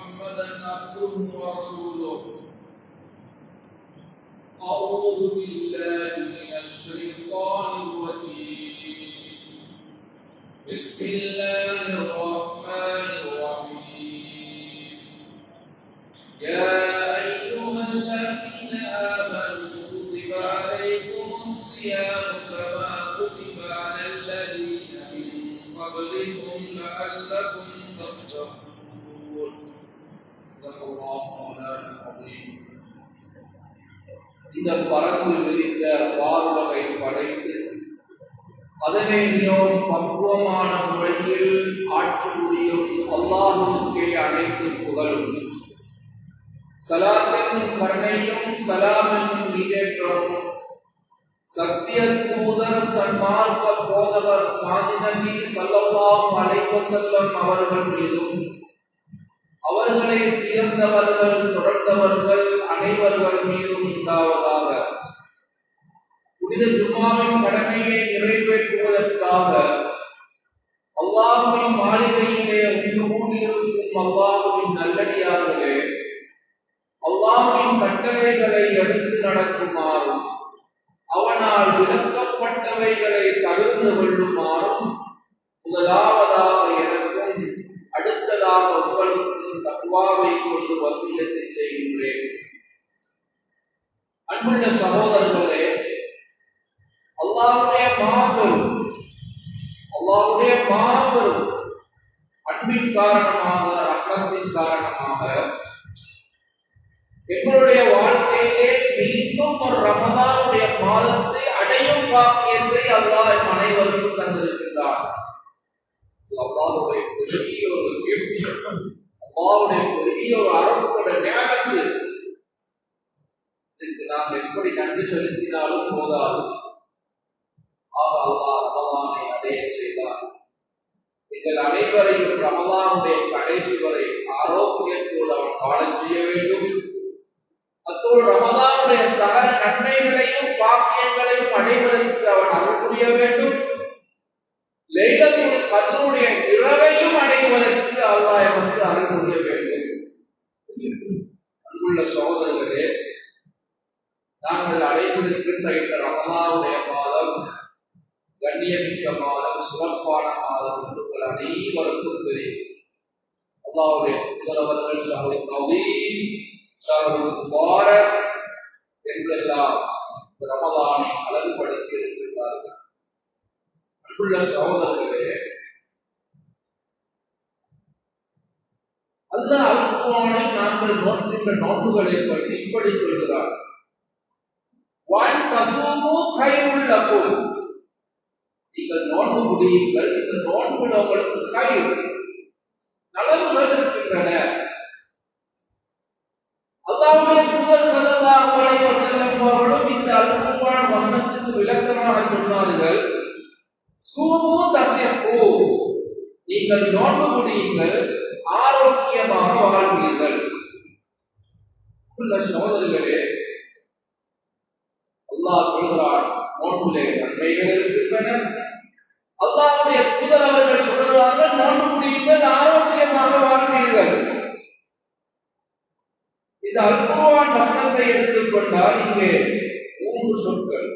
محمدا عبده ورسوله. أعوذ بالله من الشيطان الرجيم. بسم الله الرحمن الرحيم. يا இந்த பறந்து விரித்த பார்வகை படைத்து அதனை மிகவும் பக்குவமான முறையில் ஆட்சி புரியும் அல்லாஹுக்கே அனைத்து புகழும். சலாத்தின் கருணையும் சலாமின் ஈடேற்றமும் சத்திய தூதர் சன்மார்க்க போதவர் சாதி நபி ஸல்லல்லாஹு அலைஹி அவர்கள் மீதும் அவர்களை தீர்ந்தவர்கள் தொடர்ந்தவர்கள் அனைவர்கள் மீதும் உண்டாவதாக. புனித ஜும்மாவின் கடமையை நிறைவேற்றுவதற்காக அல்லாஹுவின் மாளிகையிலே ஒன்று கூடியிருக்கும் அல்லாஹுவின் நல்லடியார்களே அல்லாஹுவின் கட்டளைகளை எடுத்து நடக்குமாறும் அவனால் விளக்கப்பட்டவைகளை தகுந்து கொள்ளுமாறும் முதலாவதாக எனக்கும் அடுத்ததாக உங்களுக்கும் தக்குவாவை கொண்டு வசீலத்தை செய்கின்றேன் அன்புள்ள சகோதரர்களே அல்லாவுடைய மாபெரும் அல்லாவுடைய மாபெரும் அன்பின் காரணமாக ரத்தத்தின் காரணமாக எங்களுடைய வாழ்க்கையிலே மீண்டும் ஒரு ரமதானுடைய மாதத்தை அடையும் பாக்கியத்தை அல்லாஹ் அனைவருக்கும் தந்திருக்கின்றார் அல்லாஹுடைய பெரிய ஒரு gift. அல்லாஹுடைய பெரிய ஒரு அருள்கொட ஞானத்து இதுக்கு நாம் எப்படி நன்றி செலுத்தினாலும் போதாது. ஆக அல்லாஹ் ரமதானை அடைய செய்தார் எங்கள் அனைவரையும் ரமதானுடைய கடைசி வரை ஆரோக்கியத்தோடு அவன் வாழச் செய்ய வேண்டும். அத்தோடு ரமதானுடைய சகல நன்மைகளையும் பாக்கியங்களையும் அடைவதற்கு அவன் அருள் புரிய வேண்டும். லைலத்துல் கதருடைய இரவையும் அடைவதற்கு அல்லாஹ் வந்து அருள் புரிய வேண்டும். அன்புள்ள சகோதரர்களே நாங்கள் அடைவதற்கின்ற இந்த ரமதானுடைய மாதம் கண்ணியமிக்க மாதம் சிறப்பான மாதம் என்று உங்கள் அனைவருக்கும் தெரியும். அல்லாவுடைய முதல்வர்கள் சகோதர நவீன் சகோதர முபாரக் என்றெல்லாம் ரமதானை அழகுபடுத்தி இருக்கின்றார்கள். அன்புள்ள சகோதரர்களே அல்ல அல்குவானை நாங்கள் நோக்கின்ற நோன்புகளை பற்றி இப்படி சொல்கிறார் வான் தசூமு கையுள்ள போல் நீங்கள் நோன்பு முடியுங்கள் இந்த நோன்புல உங்களுக்கு கயிறு நலவுகள் இருக்கின்றன. அல்லாஹ்வுடைய தூதர் ஸல்லல்லாஹு அவர்களும் இந்த அல்குர்ஆன் வசனத்துக்கு விளக்கமாக சொன்னார்கள். சூப்பு தசியப்பு நீங்கள் நோன்பு முடியுங்கள் ஆரோக்கியமாக வாழ்வீர்கள். சோதரிகளே அல்லாஹ் சொல்கிறான் நோன்புலே நன்மைகள் இருக்கின்றன. அல்லாஹ்வுடைய புதர் அவர்கள் சொல்கிறார்கள் நோன்பு முடியுங்கள் ஆரோக்கியமாக வாழ்வீர்கள். இந்த அல்குர்ஆன் வசனத்தை எடுத்துக்கொண்டால் இங்கே மூன்று சொற்கள்.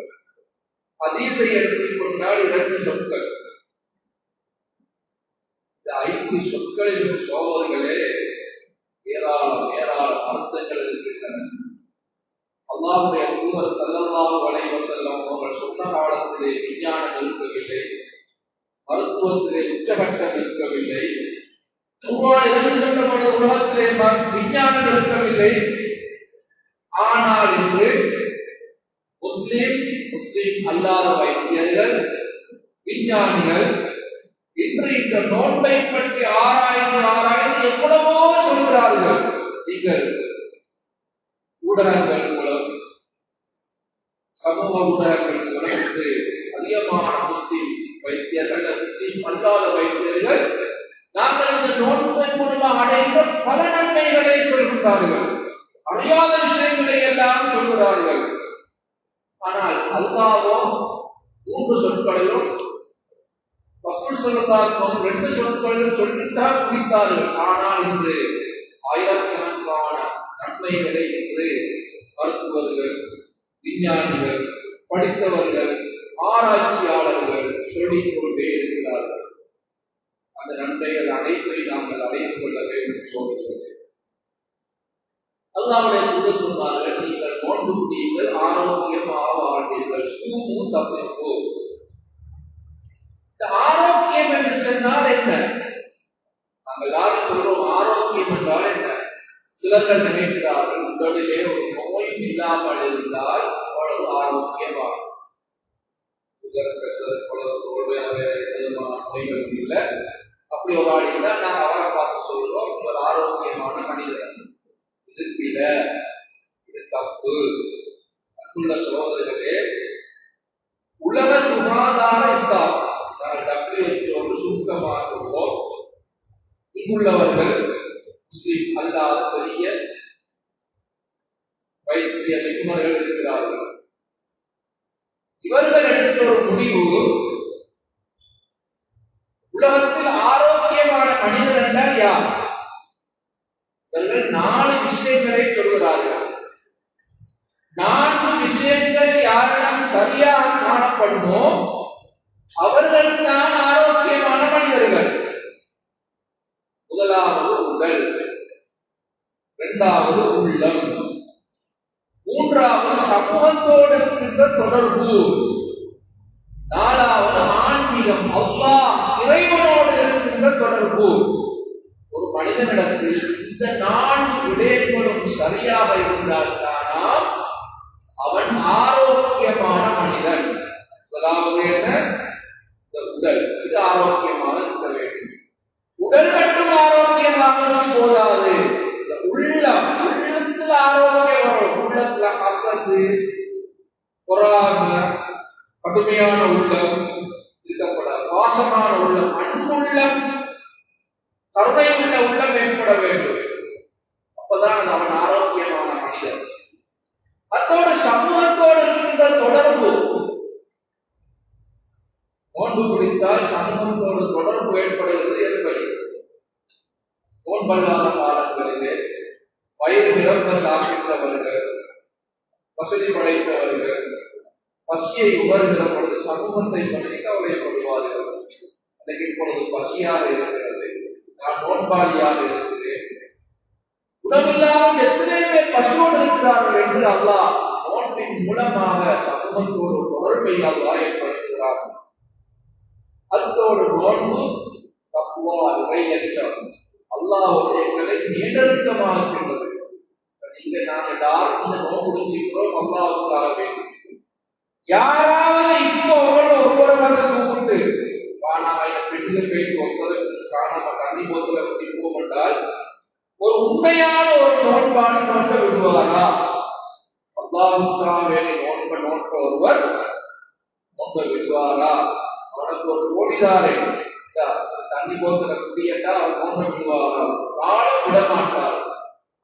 ஹதீஸை எடுத்துக்கொண்டால் இரண்டு சொற்கள். இந்த ஐந்து சொற்களின் சோதர்களே ஏராளம் ஏராளம் அர்த்தங்கள் இருக்கின்றன. அல்லாஹுடைய தூதர் சல்லல்லாஹு வளைவ செல்லம் அவர்கள் சொன்ன காலத்திலே விஞ்ஞானம் இருக்கவில்லை மருத்துவத்திலே உச்சகட்டம் இருக்கவில்லை குர்ஆன் இறங்குகின்ற உலகத்திலே ம- விஞ்ஞானம் இருக்கவில்லை. ஆனால் இன்று முஸ்லிம் முஸ்லிம் அல்லாத வைத்தியர்கள் விஞ்ஞானிகள் இன்று இந்த நோன்பை பற்றி ஆராய்ந்து ஆராய்ந்து எவ்வளவோ சொல்கிறார்கள். நீங்கள் ஊடகங்கள் மூலம் சமூக ஊடகங்கள் மூலம் இன்று அதிகமான முஸ்லிம் வைத்தியர்கள் முஸ்லிம் அல்லாத வைத்தியர்கள் நாங்கள் இந்த நோன்பின் மூலமாக அடைந்த பல நன்மைகளை சொல்கிறார்கள் அறியாத விஷயங்களை எல்லாம் சொல்கிறார்கள். ஆனால் அல்லாவோ மூன்று சொற்களையும் பசு சொல்லத்தாக்கும் ரெண்டு சொற்களையும் சொல்லித்தான் குறித்தார்கள் ஆனால் இன்று ஆயிரக்கணக்கான நன்மைகளை இன்று மருத்துவர்கள் விஞ்ஞானிகள் படித்தவர்கள் ஆராய்ச்சியாளர்கள் சொல்லிக் கொண்டே இருக்கிறார்கள். அந்த நன்மைகள் அனைத்தை நாங்கள் அடைந்து கொள்ள வேண்டும் சோதனை அல்லாவுடைய தூதர் சொன்னார்கள் நீங்கள் நோன்பு முடியுங்கள் ஆரோக்கியமாக வாழ்வீர்கள். சூமு தசைப்பு இந்த ஆரோக்கியம் என்று சொன்னால் என்ன? நாங்கள் எல்லாரும் சொல்றோம் ஆரோக்கியம் என்றால் என்ன? சிலர்கள் நினைக்கிறார்கள் உடலிலே ஒரு நோய் இல்லாமல் இருந்தால் அவ்வளவு ஆரோக்கியமாக. சுகர் பிரஷர் கொலஸ்ட்ரோல் வேற வேற விதமான நோய்கள் இல்லை. அப்படி ஒரு ஆள் இருந்தால் நாங்கள் அவரை பார்த்து சொல்றோம் ஒரு ஆரோக்கியமான மனிதர். இதுக்கில இது தப்பு. அன்புள்ள சகோதரர்களே உலக சுகாதார ஸ்தாபனம் WHO சுருக்கமாக சொல்வோம். இங்குள்ளவர்கள் முஸ்லிம் அல்லாத பெரிய வைத்திய நிபுணர்கள் இருக்கிறார்கள். இவர்கள் எடுத்த ஒரு முடிவு உலகத்தில் ஆரோக்கியமான மனிதர் என்றால் யார் இவர்கள் நாலு விஷயங்களை சொல்கிறார்கள் நான்கு விஷயங்கள் யாரிடம் சரியாக காணப்படுமோ அவர்கள் ஆரோக்கியமான மனிதர்கள். முதலாவது உடல் இரண்டாவது உள்ளம் மூன்றாவது சமூகத்தோடு இருக்கின்ற தொடர்பு நாலாவது ஆன்மீகம் அல்லாஹ் இறைவனோடு இருக்கின்ற தொடர்பு. ஒரு மனிதனிடத்தில் இந்த நான்கு விடயங்களும் சரியாக இருந்தால் தானாம் அவன் ஆரோக்கியமான மனிதன் முதலாவது என்ன இந்த உடல் இது ஆரோக்கியமாக இருக்க வேண்டும் உடல் மட்டும் ஆரோக்கியமாக போதாது இந்த உள்ளம் உள்ளத்தில் ஆரோக்கியம் வரும் உள்ளத்துல அசத்து பொறாம கடுமையான உள்ளம் இருக்கப்பட பாசமான உள்ளம் அன்புள்ளம் கருணையுள்ள உள்ளம் ஏற்பட வேண்டும் அப்பதான் அவன் ஆரோக்கியமான மனிதன் அத்தோடு சமூகத்தோடு இருக்கின்ற தொடர்பு நோன்பு பிடித்தால் சமூகத்தோடு தொடர்பு ஏற்படுகிறது எப்படி நோன்பல்லாத காலங்களிலே வயிறு நிரம்ப சாப்பிட்டவர்கள் வசதி படைத்தவர்கள் பசியை உணர்கிற பொழுது சமூகத்தை பற்றி கவலைப்படுவார்கள் எனக்கு இப்பொழுது பசியாக இருக்கிறது நான் நோன்பாளியாக இருக்கிறேன். உணவில்லாமல் எத்தனை பேர் பசியோடு இருக்கிறார்கள் என்று அல்லாஹ் நோன்பின் மூலமாக சமூகத்தோடு தொடர்பை அல்லாஹ் ஏற்படுத்துகிறார் அத்தோடு நோன்பு தப்புவா இறையற்றம் அல்லாஹ்வுடைய எங்களை நெருக்கமாகின்றது நீங்க நாங்க எல்லாரும் இந்த நோன்பு முடிச்சுக்கிறோம் அல்லாவுக்காக வேண்டும் யாராவது இப்போ ஒருவர் ஒருவர் வந்து கூப்பிட்டு காணாம பெண்கள் போயிட்டு ஒருத்தருக்கு காணாம தண்ணி போத்துல குடிப்போம் என்றால் ஒரு உண்மையான ஒரு நோன்பாடு நோக்க விடுவாரா அல்லாஹுக்காக நோன்ப நோக்க ஒருவர் நோக்க விடுவாரா? அவனுக்கு ஒரு கோடிதாரே தண்ணி போத்துல குடியட்டா அவர் நோக்க விடுவாரா? நாளும் விட மாட்டார்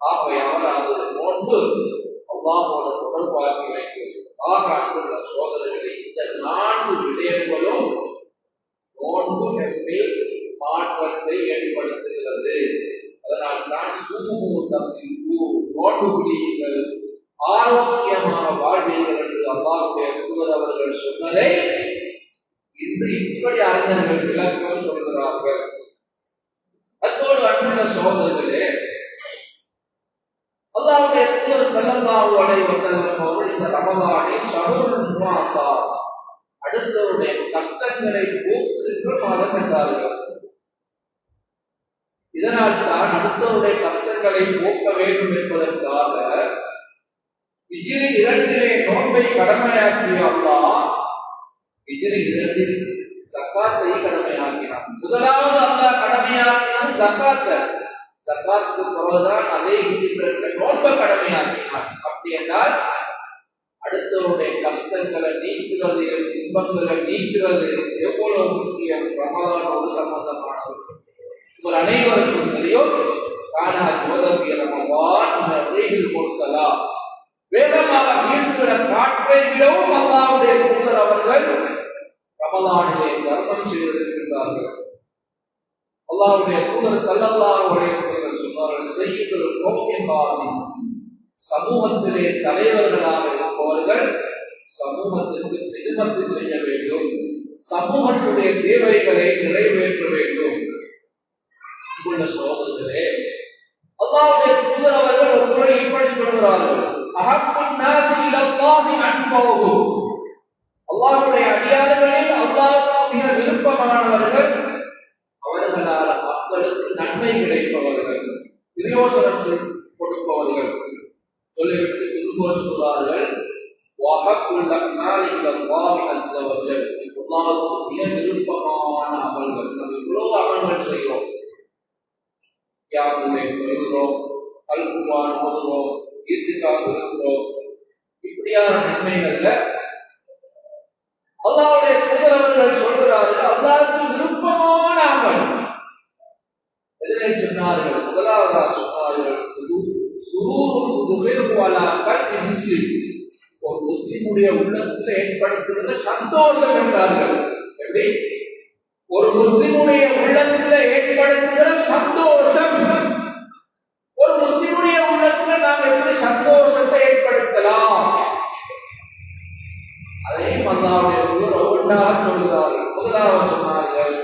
ஆகவே அவராது நோன்பு அல்லாஹோட தொடர்பாகி வைக்கிறது ஆக அன்புள்ள சோதனைகளை இந்த நான்கு விடயங்களும் நோன்பு மாற்றத்தை ஏற்படுத்துகிறது. தான் ஆரோக்கியமான வாழ்வீர்கள் என்று அல்லாஹுடைய தூதர் அவர்கள் சொன்னதை இப்படி அறிஞர்கள் விளக்கம் சொல்கிறார்கள் அத்தோடு அன்புள்ள சோதரர்கள் அல்லாஹ்வுடைய தூதர் ஸல்லல்லாஹு அலைஹி வஸல்லம் அவர்கள் இந்த ரமலானை ஷஹருல் முவாசா அடுத்தவருடைய கஷ்டங்களை போக்குகின்ற மாதம் என்றார்கள் இதனால் தான் அடுத்தவருடைய கஷ்டங்களை போக்க வேண்டும் என்பதற்காக இஜிரி இரண்டிலே நோன்பை கடமையாக்கிய அல்லாஹ் இஜிரி இரண்டில் சக்காத்தை கடமையாக்கினான் இந்த முதலாவது அல்லாஹ் கடமையாக்கினது ஜக்காத்த ஜக்காத்துக்கு அதே இந்தி இருக்கின்ற நோக்க கடமையாக்கினார் அப்படி என்றால் அடுத்தவருடைய கஷ்டங்களை நீக்குவது துன்பங்களை நீக்குவது எவ்வளவு முக்கியம் ரமதானோடு சம்பந்தமானது. உங்கள் அனைவருக்கும் தெரியும் கானா ஜோதபிய ரமவான் நபிகள் முர்சலா வேகமாக வீசுகிற காற்றை விடவும் அல்லாவுடைய தூதர் அவர்கள் ரமதானிலே தர்மம் செய்திருக்கின்றார்கள். அல்லாவுடைய தூதர் சல்லல்லாஹு இவர்கள் வஸல்லம் சொன்னார்கள் செய்யுங்கள் சமூகத்திலே தலைவர்களாக இருப்பவர்கள் சமூகத்திற்கு செல்வத்தை செய்ய வேண்டும். சமூகத்துடைய தேவைகளை நிறைவேற்ற வேண்டும். அன்புள்ள சகோதரர்களே அல்லாவுடைய புதர் அவர்கள் ஒரு முறை இப்படி சொல்கிறார்கள். அஹப்புன் நாசி இலல்லாஹி அன்பஹு அல்லாஹ்வுடைய அடியார்களில் அல்லாஹ் மிக விருப்பமானவர்கள். அவர்களால் மக்களுக்கு நன்மை கிடைப்பவர்கள் விமோசனம் கொடுப்பவர்கள். சொல்லிவிட்டு மிக விருப்பமான அமல்கள். நம்ம இவ்வளவு அமல்கள் செய்கிறோம். யாருடைய தொழுகிறோம் அல்குவான் ஓதுறோம் ஈர்த்துக்காக இருக்கிறோம். இப்படியான நன்மைகள்ல அல்லாவுடைய தூதரவர்கள் சொல்கிறார்கள். அல்லாவுக்கு விருப்பமான அமல். எதனை சொன்னார்கள் முதலாவதா சொன்னார்கள் முஸ்லிம். ஒரு முஸ்லிமுடைய உள்ளத்தில் ஏற்படுத்துகிற சந்தோஷம் என்றார்கள். எப்படி? ஒரு முஸ்லிமுடைய உள்ளத்தில் ஏற்படுத்துகிற சந்தோஷம். ஒரு முஸ்லிமுடைய உள்ளத்தில் நாம் எப்படி சந்தோஷத்தை ஏற்படுத்தலாம்? அதையும் அல்லாவுடைய ஒவ்வொன்றாக சொல்கிறார்கள். முதலாவது சொன்னார்கள்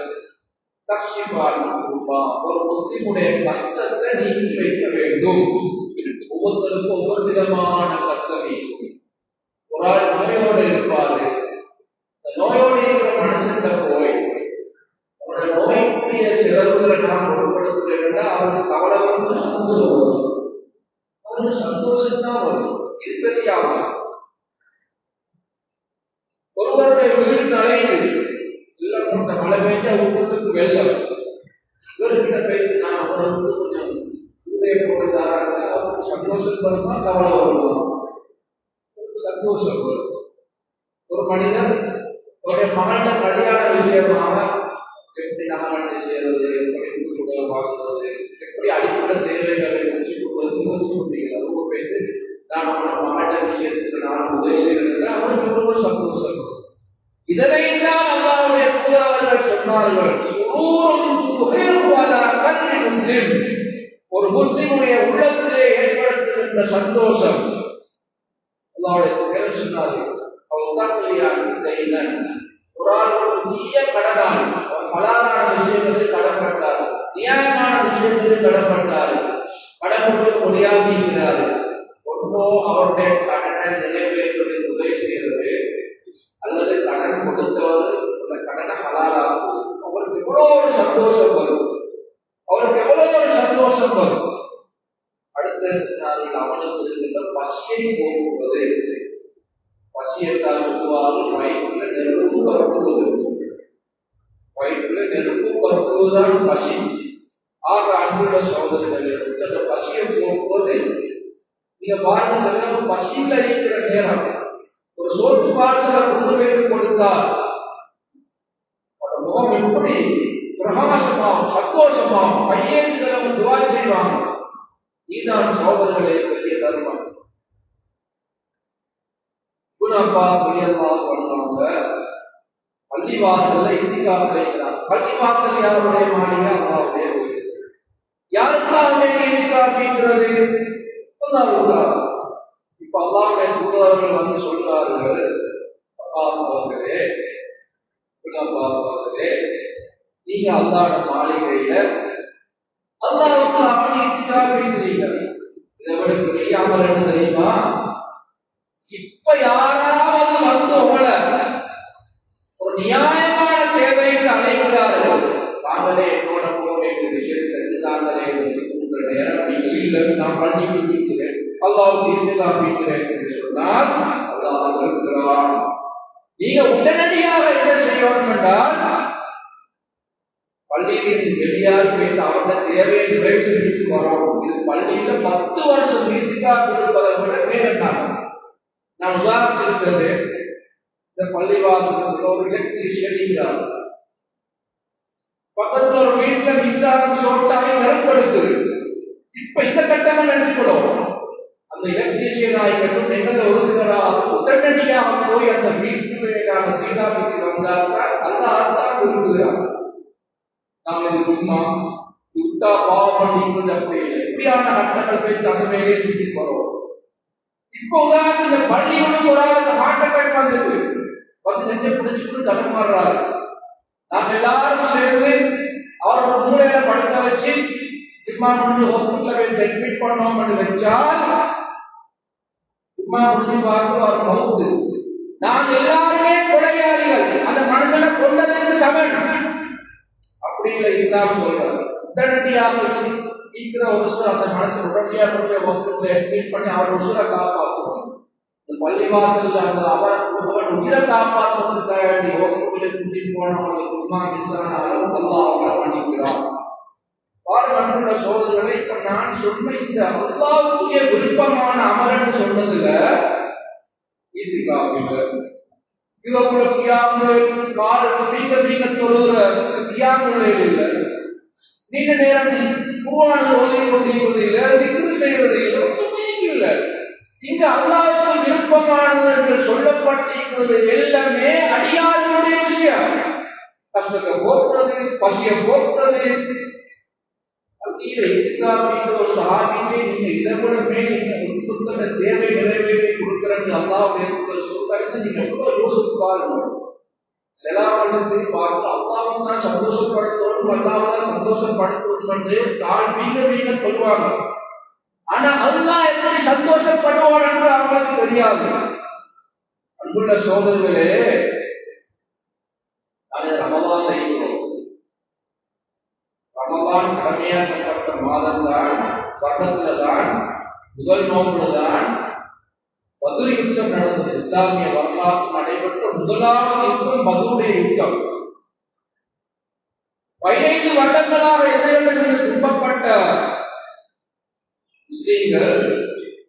கஷ்டிபால் குருபா ஒரு முஸ்லிமுடைய கஷ்டத்தை நீக்கி வைக்க வேண்டும். ஒவ்வொருத்தருக்கும் ஒவ்வொரு விதமான கஷ்டம். இருக்கும் ஒரு ஆள் நோயோடு இருப்பாரு இந்த நோயோடு இருக்கிற மனுஷன்கிட்ட போய் அவருடைய நோய்க்குரிய செலவுகளை நாம் பொருட்படுத்துகிறேன்னா அவருக்கு கவலை வரும் சந்தோஷம் வரும் அவருக்கு சந்தோஷம் தான் வரும் இது தெரியாம ஒருவருடைய வீடு நலையுது இல்ல போட்ட மழை பெய்ஞ்சா வீட்டுக்கு வெள்ளம் இவர்கிட்ட போய் நான் அவரை வந்து கொஞ்சம் வீடை போட்டு தாராங்க அவருக்கு சந்தோஷம் வருமா கவலை வருமா அவருக்கு சந்தோஷம் வரும் ஒரு மனிதன் அவருடைய மகன கல்யாண விஷயமாக எப்படி நகராட்சி செய்யறது எப்படி வீடு வாங்குறது எப்படி அடிப்படை தேவைகளை முடிச்சு கொடுப்பது யோசிச்சு கொண்டிருக்கிறது ஒரு நான் அவனோட மகன விஷயத்துக்கு நான் உதவி செய்யறதுக்கு அவருக்கு எவ்வளவு சந்தோஷம் இதனைத்தான் அல்லாவுடைய தூதரவர்கள் சொன்னார்கள் சுரூரும் முஸ்லிம் ஒரு முஸ்லிமுடைய உள்ளத்திலே ஏற்படுத்துகின்ற சந்தோஷம். அல்லாவுடைய தூதர் சொன்னார்கள் ஒரு ஆள் ஒரு நீய கடனாளி ஒரு ஹலாலான விஷயங்களில் கடன்பட்டார் நியாயமான விஷயங்களில் கடன்பட்டார் கடன் கொடுக்க முடியாமல் இருக்கிறார் ஒன்றோ அவருடைய கடனை நிறைவேற்றுவதை உதவி செய்கிறது. அல்லது கடன் கொடுத்தவர் அந்த கடனை ஹலாலாக்குவது அவருக்கு எவ்வளோ ஒரு சந்தோஷம் வரும். அவருக்கு எவ்வளோ ஒரு சந்தோஷம் வரும். அடுத்த நாளில் அவனுக்கு இருக்கின்ற பசியை போகும்போது பசியத்தால் சொல்லுவார்கள் வயிற்றுல நெருப்பு பரப்புவது. வயிற்றுல நெருப்பு பரப்புவதுதான் பசி. ஆக அன்புள்ள சகோதரர்கள் அந்த பசியை போகும்போது நீங்க பாருங்க சில பசியில் இருக்கிற நேரம் ஒரு சோற்று பார்சலை கொண்டு வைத்து கொடுத்தால் முகம் எப்படி பிரகாசமாகும் சந்தோஷமாகும். பையன் செலவு துவா செய்வாங்க. இதுதான் சகோதரர்களே பெரிய தர்மம் இப்னு அப்பாஸ் ரலியல்லாஹு பண்ணுவாங்க. பள்ளிவாசல்ல இந்திக்காக வைக்கிறாங்க. பள்ளிவாசல் யாருடைய மாளிகை? அம்மாவுடைய யாருக்காக வேண்டி இத்திகாஃப் இப்ப அல்லாஹ்வுடைய தூதர்கள் வந்து சொல்றார்கள் அப்பாஸ் அவர்களே அப்பாஸ் அவர்களே நீங்க அல்லாஹ்வுடைய மாளிகையில அல்லாஹ்வுக்கு அப்படி இத்திகாஃப் வைக்கிறீங்க இதை விட பெரிய அமல் என்ன தெரியுமா? இப்ப யாராவது வந்து உங்களை ஒரு நியாய நேரம் நீங்க இல்லை நான் பண்ணி கொடுக்கிறேன் அல்லாஹ் தீர்த்து காப்பிக்கிறேன் என்று சொன்னால் அல்லாஹ் இருக்கிறான் நீங்க உடனடியாக என்ன செய்யணும் என்றால் பள்ளியில் வெளியால் போயிட்டு அவங்க தேவையை நிறைவு செஞ்சு வரோம். இது பள்ளியில பத்து வருஷம் வீட்டுக்காக இருப்பதை விட மேலாங்க நான் உதாரணத்தில் சொல்றேன். இந்த பள்ளிவாசல் ஒரு எலக்ட்ரீஷியன் இருக்கிறார் பக்கத்துல ஒரு வீட்டுல மின்சாரம் ஷோர்ட்டாகி நெருப்படுத்து இப்ப இந்த கட்டங்கள் நினைச்சுக்கணும் அந்த எலக்ட்ரீஷியன் ஆகிக்கட்டும் எங்களை ஒரு சிலராக உடனடியாக போய் அந்த வீட்டுக்கான சீதாபதி வந்தால்தான் அந்த ஆத்தான் விரும்புகிறார். நாம் இது சும்மா துட்டா பாவம் பண்ணிக்கிறது அப்படி இல்லை எப்படியான கட்டங்கள் போய் அந்த வேலையை செஞ்சு போறோம். இப்போ உதாரணத்துக்கு இந்த பள்ளியோட ஒரு ஆளுக்கு ஹார்ட் அட்டாக் வந்தது. வந்து நெஞ்சை பிடிச்சிட்டு தடுமாறுறாரு நாங்க எல்லாரும் சேர்ந்து அவரோட மூளையில படுக்க வச்சு ஜிம்மா முடிஞ்சு ஹாஸ்பிட்டல்ல போய் அட்மிட் பண்ணோம்னு வச்சால் ஜிம்மா முடிஞ்சு பார்த்து அவர் மௌத்து நாங்க எல்லாருமே கொலையாளிகள். அந்த மனுஷனை கொண்டதற்கு சமன். அப்படிங்கிற இஸ்லாம் சொல்றாரு. உடனடியாக இருக்கிற ஒரு சிலர் அந்த மனசு உடனடியாக கொண்டு போய் ஹாஸ்பிட்டல் அட்மிட் பண்ணி அவர் உசுரை காப்பாற்றணும் இந்த பள்ளிவாசல்ல அந்த அவர் அவர் உயிரை காப்பாற்றுவதற்காக வேண்டிய ஹாஸ்பிட்டலுக்கு கூட்டிட்டு போனவங்களுக்கு சும்மா மிஸ் ஆன அளவுக்கு அல்லாஹ் பண்ணிக்கிறான் மன்னிக்கிறார் பாருங்க அன்புள்ள சோதரர்களை இப்ப நான் சொன்ன இந்த அல்லாவுக்குரிய விருப்பமான அமரன்னு சொன்னதுல ஈத்துக்காவில இரவுல கியாமுலை காடு வீங்க வீங்க தொழுகிற கியாமுலை இல்லை. நீண்ட நேரம் குருவான ஓதை கொண்டிருப்பது இல்லை திக்ரு செய்வது இல்லை ஒன்றுமே இல்லை. இங்க அல்லாவுக்கு விருப்பமானது என்று சொல்லப்பட்டிருக்கிறது எல்லாமே அடியார்களுடைய விஷயம். கஷ்டத்தை போக்குறது பசியை போக்குறது நீங்க எதுக்காக ஒரு சகாபிக்கு நீங்க இதை விட மேல் நீங்க ஒட்டுமொத்த தேவை நிறைவேற்றி கொடுக்குறேன்னு அல்லாவுடைய தூதர் சொல்றாங்க நீங்க எவ்வளவு யோசித்து பாருங்க செலாவண்டத்தை பார்த்து அல்லாவும் தான் சந்தோஷப்படுத்தணும் அல்லாவும் தான் சந்தோஷப்படுத்தணும் என்று தான் வீங்க வீங்க சொல்லுவாங்க ஆனா அல்லாஹ் எப்படி சந்தோஷப்படுவான் என்று அவங்களுக்கு தெரியாது. அன்புள்ள சோதர்களே நாங்கள் ரமதான் இருக்கிறோம் கடமையாக்கப்பட்ட மாதம் தான் வருடத்துல தான் முதல் நோம்புல தான் பதுர் யுத்தம் நடந்தது. இஸ்லாமிய வரலாறு நடைபெற்ற முதலாவது யுத்தம் பதுருடைய யுத்தம். பதினைந்து வருடங்களாக எதிரிலிருந்து துன்பப்பட்ட முஸ்லீம்கள்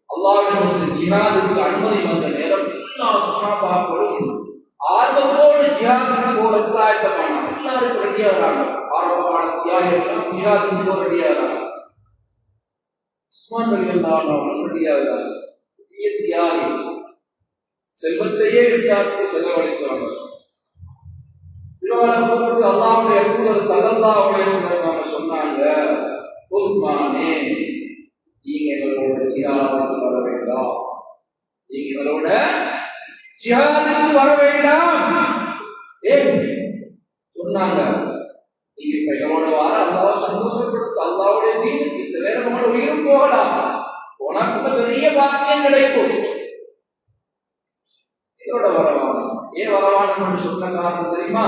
அல்லாவிடம் ஜிஹாதுக்கு அனுமதி வந்த நேரம் எல்லா சகாபாக்களும் ஆர்வத்தோடு ஜிஹாதுக்கு போறதுக்கு ஆயத்தமானாங்க எல்லாரும் ரெடியா வராங்க ஆரம்ப ஜிஹாதுக்கு போக ரெடியா உஸ்மான் அலி அல்லாஹ் ரெடியாகிறார் பெரிய தியாகி. செல்வத்தையே இஸ்லாத்துக்கு செலவழித்தவர்கள் அல்லாவுடைய தூதர் சொன்னாங்க. உஸ்மானே நீங்க எங்களோட ஜிஹாதுக்கு வர வேண்டாம். நீங்க எங்களோட ஜிஹாதுக்கு வர வேண்டாம். ஏன் சொன்னாங்க. நீங்க இப்ப எங்களோட வார அல்லாஹ் சந்தோஷப்படுத்த அல்லாவுடைய தீனுக்கு சில நேரம் உங்களோட உயிரும் போகலாம் உனக்கு பெரிய பாக்கியம் கிடைக்கும் எங்களோட வரவான ஏன் வரவானு சொன்ன காரணம் தெரியுமா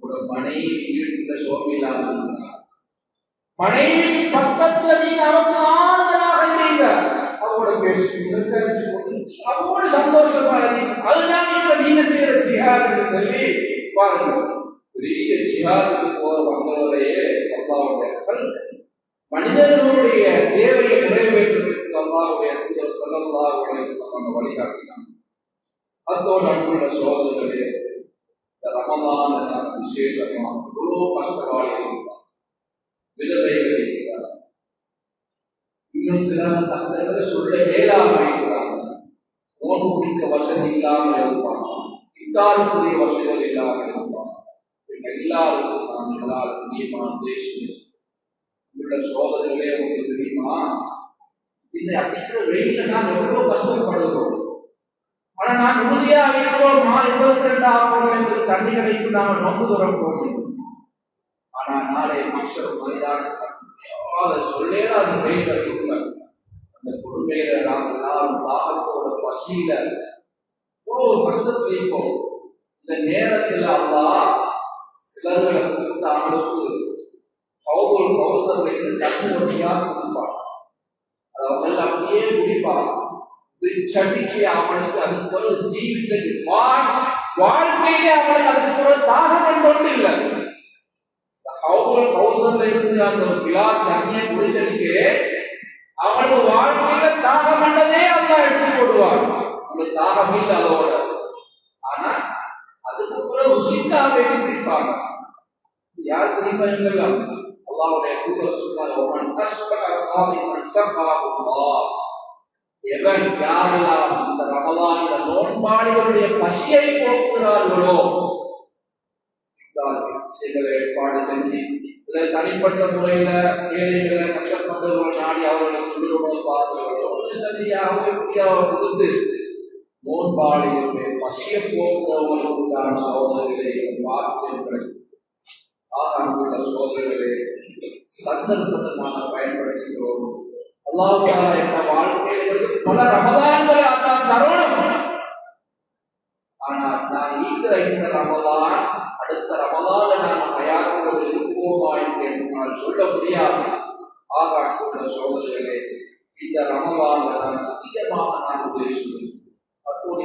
உங்களோட மனைவி வீட்டுல சோமில்லாம மனைவி பக்கத்துல நீங்க அவங்க ஆதரவாக இருந்தீங்க அவங்களோட பேசி சிறக்கரிச்சு கொண்டு அவங்களோட சந்தோஷமா இருந்தீங்க அதுதான் இப்ப நீங்க செய்யற ஜிஹாதுன்னு சொல்லி பாருங்க பெரிய ஜிஹாதுக்கு போற வந்தவரையே அல்லாவுடைய மனிதர்களுடைய தேவையை நிறைவேற்றுவதற்கு அல்லாவுடைய தூதர் சல்லல்லாஹுடைய அவங்க வழிகாட்டினாங்க. அத்தோடு அன்புள்ள சோதனைகளே இந்த ரமமான விசேஷமா இவ்வளோ கஷ்டவாளிகள் விதவைகள் இருக்கிறார் இன்னும் சில கஷ்டங்களை சொல்ல இயலாம இருக்கிறாங்க நோன்பு பிடிக்க வசதி இல்லாமல் இருப்பாங்க. இத்தாருக்குரிய வசதிகள் இல்லாமல் இருப்பாங்க. எல்லாருக்கும் நான் எல்லாருக்கும் நியமான தேசம் உங்களோட சோதனைகளே உங்களுக்கு தெரியுமா? இந்த அடிக்கிற வெயில நான் எவ்வளவு கஷ்டப்படுகிறோம். ஆனா நான் உறுதியா இருக்கிறோம் நான் இருபத்தி ரெண்டாம் போனோம் என்று தண்ணி கிடைக்கும் நாம நொந்து துறப்போம் ஆனா நாளை மனுஷர் மைதான சொல்லேட அந்த வெயில கொடுங்க அந்த கொடுமையில நாம் எல்லாரும் தாகத்தோட பசியில இவ்வளவு கஷ்டத்தில் இருப்போம் இந்த நேரத்தில் அல்லா சிலர்களை கூப்பிட்டு அளவுக்கு பவுல் கௌசல் வைத்து தண்ணி ஒரு வியாசம் அதை அவங்க அப்படியே குடிப்பாங்க சடிக்கு அவனுக்கு அதுக்கு பிறகு ஜீவித்த வாழ்க்கையிலே அவனுக்கு அதுக்கு பிறகு தாகம் தொண்டு இல்லை கௌசல்ல இருந்து அந்த கிளாஸ் தண்ணியை குடிச்சதுக்கு அவங்களுக்கு வாழ்க்கையில தாகம் பண்ணதே அல்லா எடுத்து போடுவான் அவங்களுக்கு தாகம் இல்லை அதோட ஆனா அதுக்கு கூட ருசிக்காக யார் தெரியுமா இவங்கெல்லாம் அல்லாவுடைய தூதர் சொன்னார் கஷ்டப்பட்ட கஷ்டப்பட எவன் யாரெல்லாம் இந்த ரமலான நோன்பாளிகளுடைய பசியை போக்குகிறார்களோ சில ஏற்பாடு செஞ்சு தனிப்பட்ட முறையில ஏழைகளை கஷ்டப்பட்டவர்கள் நாடி அவர்களுக்கு விடுமுறை பாசல்களோ சரியாக முடியாத கொடுத்து நோன்பாளிகளுடைய பசிய போக்குறவர்களுக்கு சோதனைகளை வார்த்தைகளை ஆக அங்குள்ள சோதனைகளை சந்தர்ப்பத்தை நாம் பயன்படுத்துகிறோம். அல்லாஹ் என்ற வாழ்க்கையிலிருந்து பல ரமதான்களை அதான் தரணும். ஆனால் நான் இருக்கிற இந்த ரமதான் அடுத்த ரமதான நாம் ஹயாத்தோடு இருக்குவோமா என்று என்னால் சொல்ல முடியாது. ஆக அங்குள்ள சோதனைகளே இந்த ரமதான நான் அதிகமாக நான்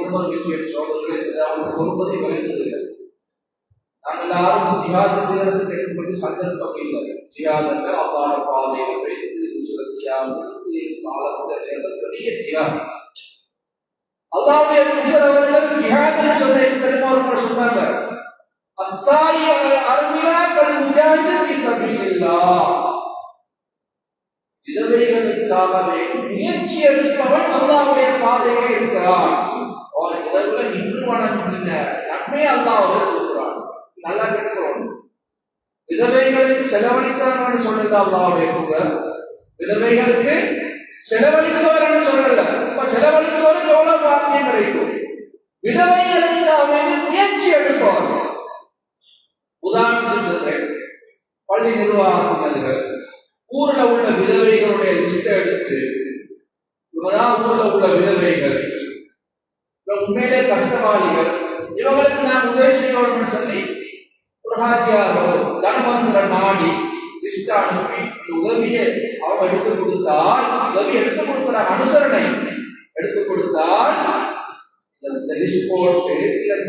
உபதேசிக்கிறேன் அத்தோடு இன்னொரு விஷயம் சோதனைகளை சில பொறுப்பதை விளைந்ததில்லை நாங்கள் எல்லாரும் ஜிஹாத் செய்யறதுக்கு எடுத்துக்கொண்டு சந்தர்ப்பம் இல்லை ஜிஹாத் என்ற அவ்வாறு பாதையில் வைத்து சுரத்தியாக காலத்தில் பெரிய ஜிஹாத் அல்லாவுடைய தூதரவர்கள் ஜிஹாத்னு சொல்ல தெரியுமா ஒரு முறை சொன்னாங்க அஸ்ஸாரி அவர்கள் அருமிலா கல் முஜாஹிது ஃபி சபீலில்லாஹ் விதவைகளுக்காகவே முயற்சி எடுப்பவன் அல்லாஹ்வுடைய பாதையிலே இருக்கிறான் அவர் இன்று நின்று வணங்குகின்ற நன்மை அல்லாஹ் அவர் கொடுக்கிறார் நல்லா கேட்கிறோம் விதவைகளுக்கு செலவழிக்கிறான் சொல்றது அல்லாவுடைய தூதர் விதவைகளுக்கு செலவழித்தவர் சொல்றது இப்ப செலவழித்தவருக்கு எவ்வளவு பாக்கியம் கிடைக்கும்? விதவைகளுக்கு அவன் முயற்சி எடுப்பவர். உதாரணத்துக்கு சொல்றேன். பள்ளி நிர்வாகத்தினர்கள் ஊர்ல உள்ள விதவைகளுடைய லிஸ்ட் எடுத்து இவதான் ஊர்ல உள்ள விதவைகள். உண்மையிலே கஷ்டவாளிகள் இவங்களுக்கு நான் உதவி செய்யணும்னு சொல்லி ஒரு ஹாஜியாரோ நாடி லிஸ்ட் அனுப்பி இந்த உதவியை அவங்க எடுத்து கொடுத்தால் உதவி எடுத்து கொடுக்கிற அனுசரணை எடுத்து கொடுத்தால் இந்த லிஸ்ட் போட்டு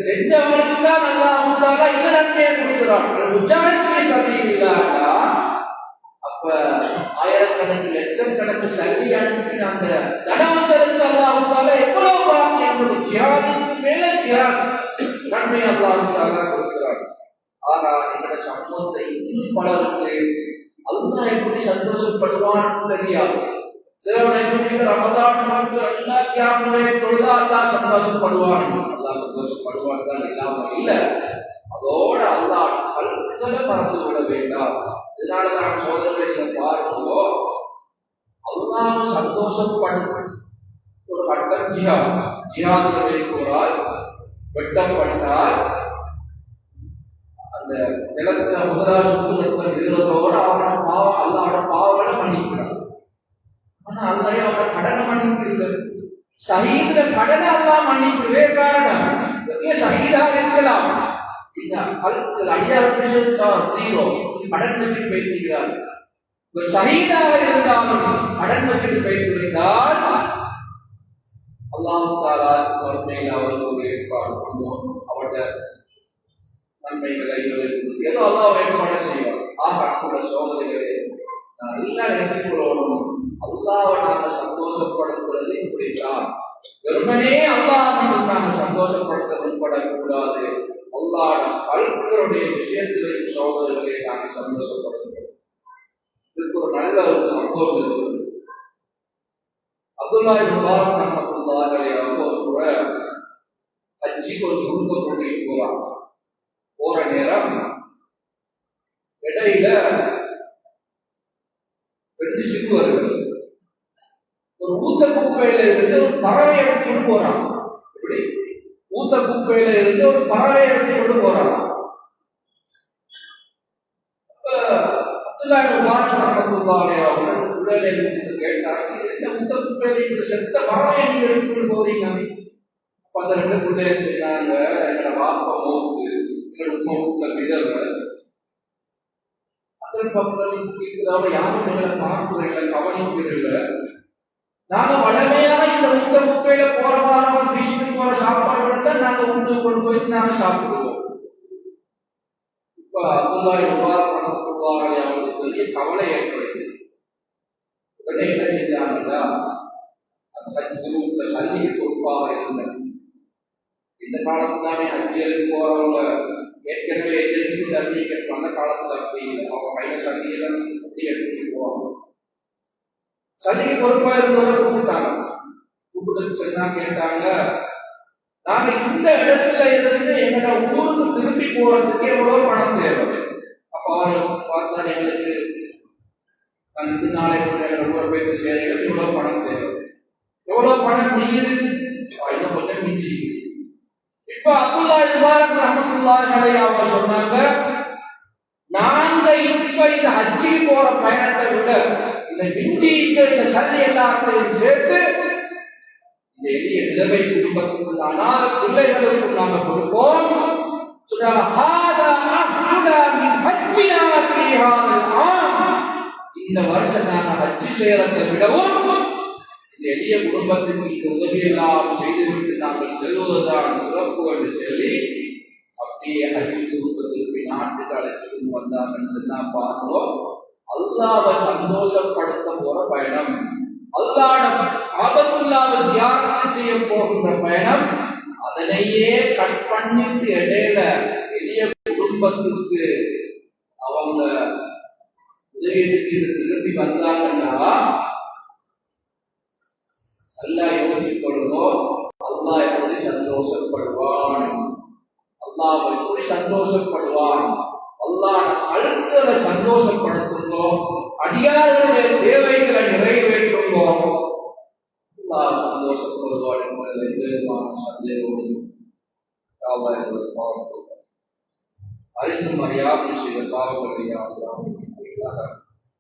செஞ்சவங்களுக்கு தான் நல்லா இருந்தாலும் இந்த நன்மையை கொடுக்கிறான். உச்சாரத்தை சதி இல்லாட்டா அப்ப ஆயிரக்கணக்கு லட்சக்கணக்கு சல்லி அனுப்பின அந்த தடாந்தருக்கு அல்லாஹால எவ்வளவு பாக்கியம் ஜியாதுக்கு மேல ஜியாத் நன்மை அல்லாஹால கொடுக்கிறார் ஆனா எங்களோட சமூகத்தை இன்னும் பலருக்கு அல்லா எப்படி சந்தோஷப்படுவான்னு தெரியாது. சிலவனை ரமதான் மட்டும் எல்லா கியாமுறை தொழுதா அல்லா சந்தோஷப்படுவான். அல்லா சந்தோஷப்படுவான் தான் இல்லாம இல்லை. அதோட அல்லாஹ் கல்விகளை மறந்து விட வேண்டாம். இதனால நான் சோதனை நீங்க பாருங்க அல்லாஹ் சந்தோஷப்படும் ஒரு கட்டம் ஜிஹாத். ஜிஹாதுல வைக்கிறார் வெட்டப்பட்டால் அந்த நிலத்துல முதலா சுத்தம் விழுறதோட அவனோட பாவம் அல்லாவோட பாவங்களை மன்னிக்கிறான். ஆனா அல்லாஹ் அவனோட கடனை மன்னிக்கிறது சஹீதுல கடனை அல்லாஹ் மன்னிக்கவே காரணம்? சகிதாக இருக்கலாம். இந்த கல்பத்தில் வைத்திருக்கிறார் ஒரு சஹீதாக இருந்தாலும் கடன் வச்சு வைத்திருந்தால் அல்லாஹ் தாலா வறுமையில் அவருக்கு ஒரு ஏற்பாடு பண்ணுவோம் அவருடைய நன்மைகளை ஏதோ அல்லாஹ் ஏற்பாடு செய்வார் ஆக அன்புள்ள சோதனைகளே நான் எல்லாம் நினைச்சுக்கிறோம் அல்லாவை நாம சந்தோஷப்படுத்துறது இப்படித்தான். வெறுமனே அல்லாஹ் மட்டும் சந்தோஷப்படுத்த முன்படக்கூடாது அல்லாட கல்வியருடைய விஷயத்திலையும் சோதனைகளை நாங்கள் சந்தோஷப்படுத்துகிறோம். இதுக்கு ஒரு நல்ல ஒரு சம்பவம் இருக்கிறது அப்துல்லா முபாரக் ரஹமத்துல்லாஹி அவங்க ஒரு முறை ஹஜ்ஜிக்கு ஒரு குடும்ப போட்டிக்கு போறாங்க. போற நேரம் இடையில ரெண்டு சிப்பு வருது ஒரு ஊத்த குப்பையில இருந்து ஒரு பறவை எடுத்துக்கொண்டு போறான் எப்படி? ஊத்த குப்பையில இருந்து ஒரு பறவை எடுத்துக்கொண்டு போறான் அப்துல்லா முபாரக் ரஹமத்துல்லாஹி உடலை கேட்டாங்க என்ன ஊத்த குப்பையில இந்த செத்த பறவையை நீங்க போறீங்க? அப்ப அந்த ரெண்டு பிள்ளைய சொன்னாங்க எங்களோட வாப்பா மோத்து எங்களோட உமா வீட்டுல விதவை அசல் பக்கம் இருக்கிறவங்க யாரும் எங்களை நாங்க வளமையாக இந்த ஊத்த குப்பையில போறதான வாரம் போற சாப்பாடுகளை தான் நாங்க உண்டு கொண்டு போய் நாங்க சாப்பிடுவோம். இப்ப அப்துல்லா பணம் ரஹமத்துல்லாஹி அவங்களுக்கு பெரிய கவலை ஏற்படுது. உடனே என்ன செஞ்சாங்கன்னா அந்த ஹஜ் குரூப்ல பொறுப்பாக இருந்தது இந்த காலத்துல தானே அஞ்சலுக்கு போறவங்க ஏற்கனவே எதிர்த்து சர்டிஃபிகேட் அந்த காலத்துல அப்படி இல்லை. அவங்க கையில சர்டிஃபிகேட் அப்படி எடுத்துட்டு போவாங்க. சல்லிக்கு பொறுப்பா இருந்தவரை கூப்பிட்டாங்க. கூப்பிட்டு சொன்னா கேட்டாங்க நாங்க இந்த இடத்துல இருந்து எங்களோட ஊருக்கு திரும்பி போறதுக்கு எவ்வளவு பணம் தேவை. அப்ப அவர் பார்த்தார் எங்களுக்கு அஞ்சு நாளைக்கு எங்களோட ஊரை போயிட்டு சேருங்க இவ்வளவு பணம் தேவை. எவ்வளவு பணம் நீர் இன்னும் கொஞ்சம் மிஞ்சி இப்ப அப்துல்லா இபாரத் ரஹமத்துல்லாஹி அவங்க சொன்னாங்க நாங்க இப்ப இந்த ஹஜ்ஜி போற பயணத்தை விட இந்த மிஞ்சி இருக்கிற இந்த சல்லி எல்லாத்தையும் சேர்த்து இந்த எளிய விதவை குடும்பத்துக்கு அநாத பிள்ளைகளுக்கும் நாங்கள் கொடுப்போம் இந்த வருஷம் நாங்கள் ஹஜ்ஜி சேரத்தை விடவும் இந்த எளிய குடும்பத்துக்கு இந்த உதவி எல்லாம் செய்துவிட்டு நாங்கள் செல்வதுதான் சிறப்பு என்று சொல்லி அப்படியே ஹஜ்ஜி குடும்பத்திற்கு நாட்டுக்கு அழைச்சிட்டு வந்தாங்கன்னு சொன்னா பார்த்தோம் அல்லாவை சந்தோஷப்படுத்த போற பயணம். அல்லாட ஆபத்துல்லாவை தியானம் செய்ய போகின்ற பயணம் அதனையே கட் பண்ணிட்டு இடையில எளிய குடும்பத்துக்கு அவங்க உதவி செஞ்சு திரும்பி வந்தாங்கன்னா அல்லாஹ் யோசிச்சு கொள்ளும் அல்லாஹ் எப்படி சந்தோஷப்படுவான்? அல்லாஹ் எப்படி சந்தோஷப்படுவான்? அல்லாஹ் அழுத்தலை சந்தோஷப்படுத்துங்கோ அடியாருடைய தேவைகளை நிறைவேற்றுங்கோ அல்லாஹ் சந்தோஷப்படுவான் என்பதில் எந்த விதமான சந்தேகமும் அறிந்தும் அறியாமல் செய்த பாவங்களை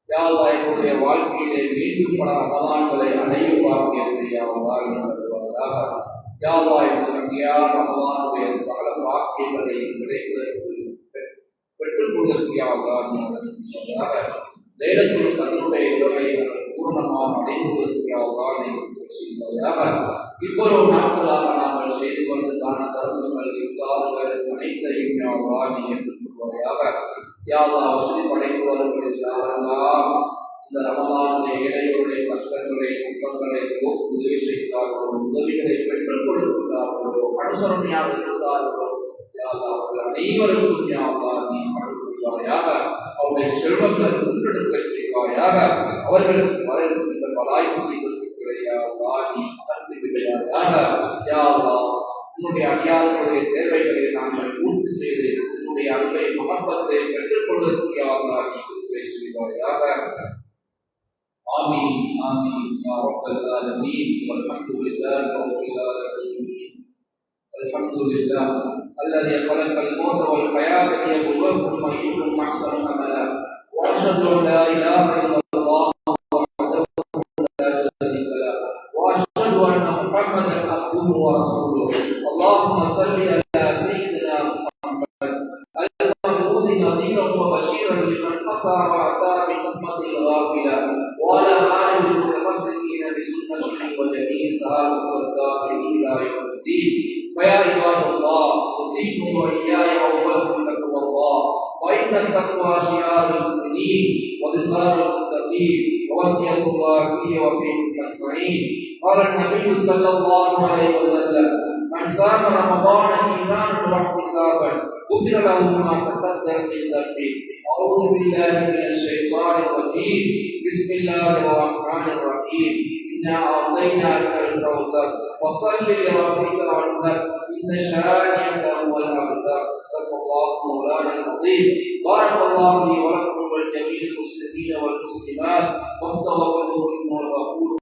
யாவா என்னுடைய வாழ்க்கையிலே மீண்டும் பல ரமதான்களை அடையும் பாக்கியத்தை யாவா வருவதாக யாவா என் சங்கியா ரமதானுடைய சகல வாக்கியங்களை கிடைப்பதற்கு பெற்றுக் கொள்வதற்கு யாவா தன்னுடைய உறவை பூர்ணமாக அடைவதற்கு யாவா செய்வதாக இவ்வளவு நாட்களாக நாங்கள் செய்து கொண்டு தான தர்மங்கள் இவ்வாறுகள் அனைத்தையும் யாவா நீ ஏற்றுக்கொள்வாயாக? யாவா வசதி படைப்பவர்கள் யாரெல்லாம் இந்த ரமலானுடைய இடையுடைய கஷ்டங்களை துன்பங்களை உதவி செய்தார்களோ உதவிகளை பெற்றுக் கொடுக்கிறார்களோ அனுசரணையாக இருந்தார்களோ அவர்கள் அனைவருக்கும் யாவா நீ அனுப்புவாயாக அவருடைய செல்வங்கள் முன்னெடுக்க செய்வாயாக அவர்களுக்கு வரவிருக்கின்ற பலாய்வு செய்வதற்கு யாவா நீ அனுப்புகிறாயாக யாவா உன்னுடைய அடியார்களுடைய தேவைகளை நாங்கள் பூர்த்தி செய்து உன்னுடைய அன்பை மகப்பத்தை பெற்றுக் கொள்வதற்கு யாவா நீ உதவி செய்வாயாக آمين آمين يا رب العالمين والحمد لله رب العالمين الحمد لله الذي خلق الموت والحياة ليبلوكم أيكم أحسن عملا. وأشهد أن لا إله إلا الله وحده لا شريك له. وأشهد أن محمدا عبده ورسوله. اللهم صل على سيدنا محمد. المبعوث نذيرا وبشيرا لمن قصى وأتى بالأمة الغافلة وعلى آله المتمسكين بسنته وجميع صحابه والتابعين إلى يوم الدين. فيا عباد الله أوصيكم وإياي أولكم تقوى الله وإن التقوى شعار المؤمنين وبصار المتقين ووصية الله في وفيكم أجمعين قال النبي صلى الله عليه وسلم من صام رمضان إيمانا واحتسابا غفر له ما تقدم من ذنبه. أعوذ بالله من الشيطان الرجيم. بسم الله الرحمن الرحيم. إنا أعطيناك الكوثر وصل لربك وانذر إن شانئك هو الأبتر صدق الله مولانا العظيم. بارك الله لي ولكم ولجميع المسلمين والمسلمات. واستغفروه إنه الغفور